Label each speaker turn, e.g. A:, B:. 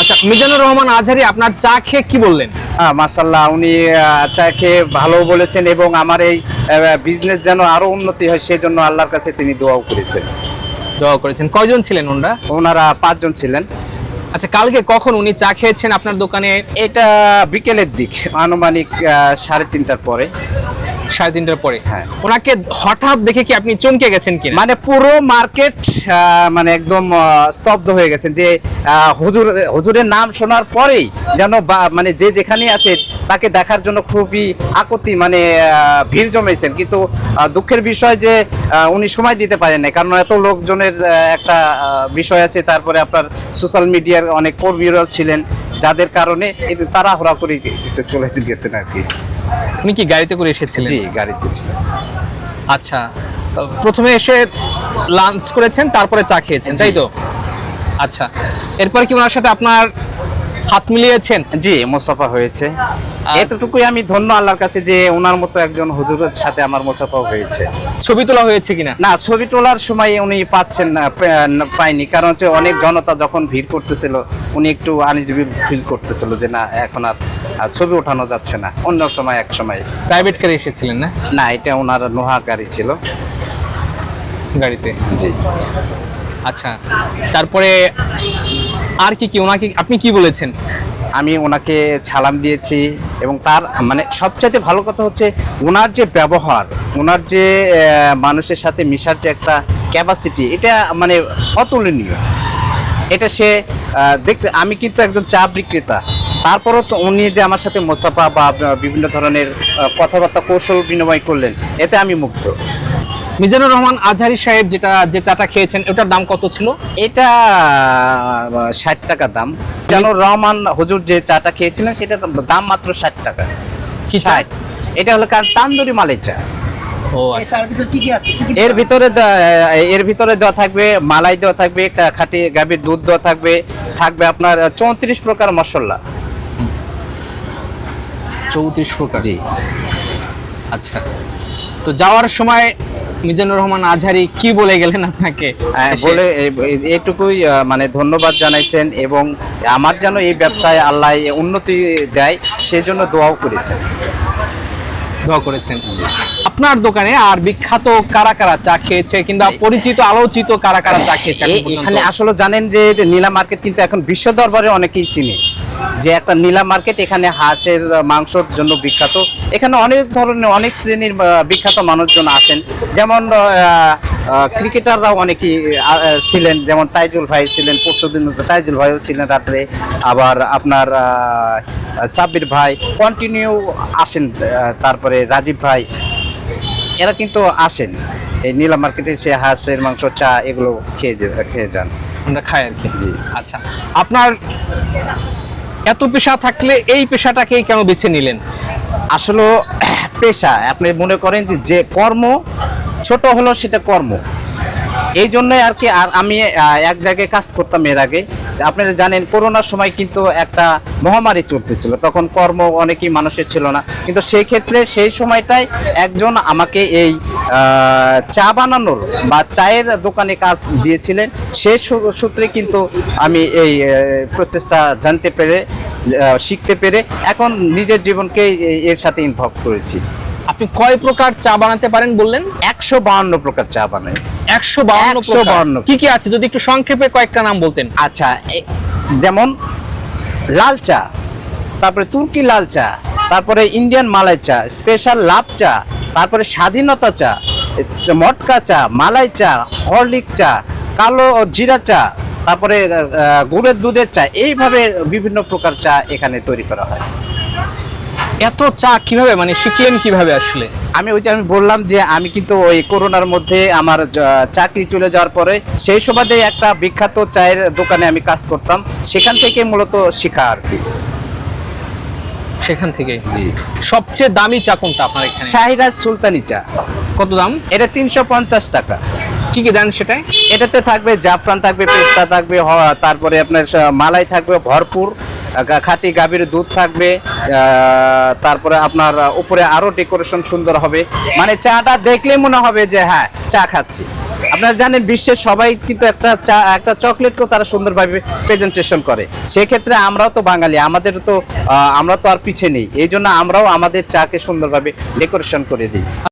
A: আচ্ছা মিজানুর রহমান আজহারি আপনার চা খেয়ে কি বললেন?
B: মার্শাল্লাহ উনি চা খেয়ে ভালো বলেছেন এবং আমার এই বিজনেস যেন আরও উন্নতি হয় সেজন্য আল্লাহর কাছে তিনি দোয়াও করেছেন।
A: দোয়া করেছেন। কয়জন ছিলেন ওনারা?
B: ওনারা পাঁচজন ছিলেন।
A: আচ্ছা কালকে কখন উনি চা খেয়েছেন আপনার দোকানে?
B: এটা বিকেলের দিক আনুমানিক সাড়ে তিনটার পরে।
A: সাড়ে তিনটার পরে।
B: হ্যাঁ।
A: ওনাকে হঠাৎ দেখে কি আপনি চমকে গেছেন কি
B: মানে পুরো মার্কেট মানে একদম স্তব্ধ হয়ে গেছেন যে হুজুর হুজুরের নাম শোনার পরেই যেন মানে যে যেখানে আছে তাকে দেখার জন্য খুবই আকতি মানে ভিড় জমেছেন। কিন্তু দুঃখের বিষয় যে উনি সময় দিতে পারেন না কারণ এত লোকজনের একটা বিষয় আছে তারপরে আপনার সোশ্যাল মিডিয়ার অনেক কর্মীরা ছিলেন যাদের কারণে তারা তাড়াহুড়া করে চলে গেছেন আর কি।
A: উনি কি গাড়িতে করে এসেছিলেন?
B: জি গাড়িতে ছিলেন।
A: আচ্ছা প্রথমে এসে লাঞ্চ করেছেন তারপরে চা খেয়েছেন তাই তো? আচ্ছা এরপর কি ওনার সাথে আপনার হাত মিলিয়েছেন?
B: জি মোসাফা হয়েছে। এতটুকুই আমি ধন্য আল্লাহর কাছে যে ওনার মতো একজন হুজুরের সাথে আমার মোসাফা হয়েছে।
A: ছবি তোলা হয়েছে কিনা?
B: না ছবি তোলার সময় উনি পাচ্ছেন না পে- না, পায়নি। কারণ হচ্ছে অনেক জনতা যখন ভিড় করতেছিল উনি একটু আনইজিবি ফিল করতেছিল যে না এখন আর আর ছবি ওঠানো যাচ্ছে না। অন্য সময় এক সময়।
A: প্রাইভেট কারে এসেছিলেন না?
B: না এটা ওনার নোহা গাড়ি ছিল।
A: গাড়িতে?
B: জি।
A: আচ্ছা তারপরে আর কি কি ওনাকে আপনি কি বলেছেন?
B: আমি ওনাকে ছালাম দিয়েছি এবং তার মানে সবচাইতে ভালো কথা হচ্ছে ওনার যে ব্যবহার ওনার যে মানুষের সাথে মিশার যে একটা ক্যাপাসিটি এটা মানে অতুলনীয়। এটা সে দেখতে আমি কিন্তু একজন চা বিক্রেতা। তারপরও তো উনি যে আমার সাথে মোসাফা বা বিভিন্ন ধরনের কথাবার্তা কৌশল বিনিময় করলেন এতে আমি মুগ্ধ।
A: মিজানুর রহমান আজহারি সাহেব যেটা যে চাটা খেয়েছেন ওটার দাম কত ছিল?
B: এটা ষাট টাকা দাম। যেন রহমান হুজুর যে চাটা খেয়েছিলেন সেটা দাম মাত্র ষাট টাকা? 60 এটা হলো কার? তান্দুরি মালাই চা।
A: আচ্ছা
B: এর ভিতরে এর ভিতরে দেওয়া থাকবে মালাই দেওয়া থাকবে খাঁটি গাভীর দুধ দেওয়া থাকবে থাকবে আপনার চৌত্রিশ প্রকার মশলা।
A: চৌত্রিশ প্রকার
B: জি।
A: আচ্ছা। তো যাওয়ার সময় মিজানুর রহমান আজহারি কি বলে গেলেন আপনাকে?
B: হ্যাঁ, বলে এটুকুই মানে ধন্যবাদ জানাইছেন এবং আমার যেন এই ব্যবসায় আল্লাহ উন্নতি দেয় সেজন্য দোয়াও করেছেন।
A: দোয়া করেছেন। আপনার দোকানে আর বিখ্যাত কারা কারা চা খেয়েছে কিংবা পরিচিত আলোচিত কারা কারা চা খেয়েছে এখন
B: আসলে জানেন যে নীলা মার্কেট কিন্তু এখন বিশ্ব দরবারে অনেকেই চিনে। যে একটা নীলা মার্কেট এখানে হাঁসের মাংসর জন্য বিখ্যাত। এখানে অনেক ধরনের অনেক শ্রেণির বিখ্যাত মানুষজন আছেন। যেমন ক্রিকেটাররাও অনেকেই ছিলেন। যেমন তাইজুল ভাই ছিলেন পরশুদিন তাইজুল ভাইও ছিলেন রাত্রে। আবার আপনার সাব্বির ভাই কন্টিনিউ আসেন তারপরে রাজীব ভাই। এরা কিন্তু আসেন। এই নীলা মার্কেটে সে হাঁসের মাংস চা এগুলো খেয়ে খেয়ে যান।
A: আমরা খাই আর কি।
B: জি।
A: আচ্ছা। আপনার এত পেশা থাকলে এই পেশাটাকেই কেন বেছে নিলেন?
B: আসলে, পেশা, আপনি মনে করেন যে কর্ম, ছোট হলো সেটা কর্ম। এই জন্যই আর কি, আর আমি এক জায়গায় কাজ করতাম এর আগে। আপনারা জানেন, করোনার সময় কিন্তু একটা মহামারী চলতেছিল। তখন কর্ম অনেকই মানুষের ছিল না। কিন্তু সেই ক্ষেত্রে সেই সময়টায় একজন আমাকে এই চা বানানোর বা চায়ের দোকানে কাজ দিয়েছিলেন। সেই সূত্রে কিন্তু আমি এই প্রসেসটা জানতে পেরে শিখতে পেরে এখন নিজের জীবনকে এর সাথে ইনভলভ করেছি।
A: আপনি কয় প্রকার চা বানাতে পারেন বললেন?
B: একশো বাহান্ন প্রকার চা বানাই।
A: একশো বাউন্ন
B: 152
A: কি কি আছে? যদি একটু সংক্ষেপে কয়েকটা নাম বলতেন।
B: আচ্ছা যেমন লাল চা তারপরে তুর্কি লাল চা তারপরে ইন্ডিয়ান মালাই চা স্পেশাল লাভ চা তারপরে স্বাধীনতা চা মটকা চা মালাই চা হরলিক চা কালো ও জিরা চা তারপরে গুড়ের দুধের চা এইভাবে বিভিন্ন প্রকার চা এখানে তৈরি করা হয়।
A: এত চা কীভাবে মানে শিখলেন কীভাবে আসলে?
B: আমি ওই যে আমি বললাম যে আমি কিন্তু ওই করোনার মধ্যে আমার চাকরি চলে যাওয়ার পরে সেই সুবাদে একটা বিখ্যাত চায়ের দোকানে আমি কাজ করতাম। সেখান থেকে মূলত শেখা আর কি।
A: সেখান থেকে
B: জি।
A: সবচেয়ে দামি চা কোনটা আপনার এখানে?
B: শাহিরাজ সুলতানি চা।
A: কত দাম?
B: এটা তিনশো পঞ্চাশ টাকা।
A: কি কি দেন সেটাই
B: এটাতে থাকবে জাফরান থাকবে পেস্তা থাকবে হ- তারপরে আপনার স- মালাই থাকবে ভরপুর। খাঁটি গাভীর দুধ থাকবে তারপরে আপনার উপরে আরও ডেকোরেশন সুন্দর হবে। মানে চাটা দেখলে মনে হবে যে হ্যাঁ চা খাচ্ছি। আপনারা জানেন, বিশ্বের সবাই কিন্তু একটা চা, একটা চকলেটকেও তারা সুন্দরভাবে প্রেজেন্টেশন করে। সেক্ষেত্রে আমরাও তো বাঙালি, আমাদের তো আমরা তো আর পিছিয়ে নেই। এই জন্য আমরাও আমাদের চাকে সুন্দরভাবে ডেকোরেশন করে দিই।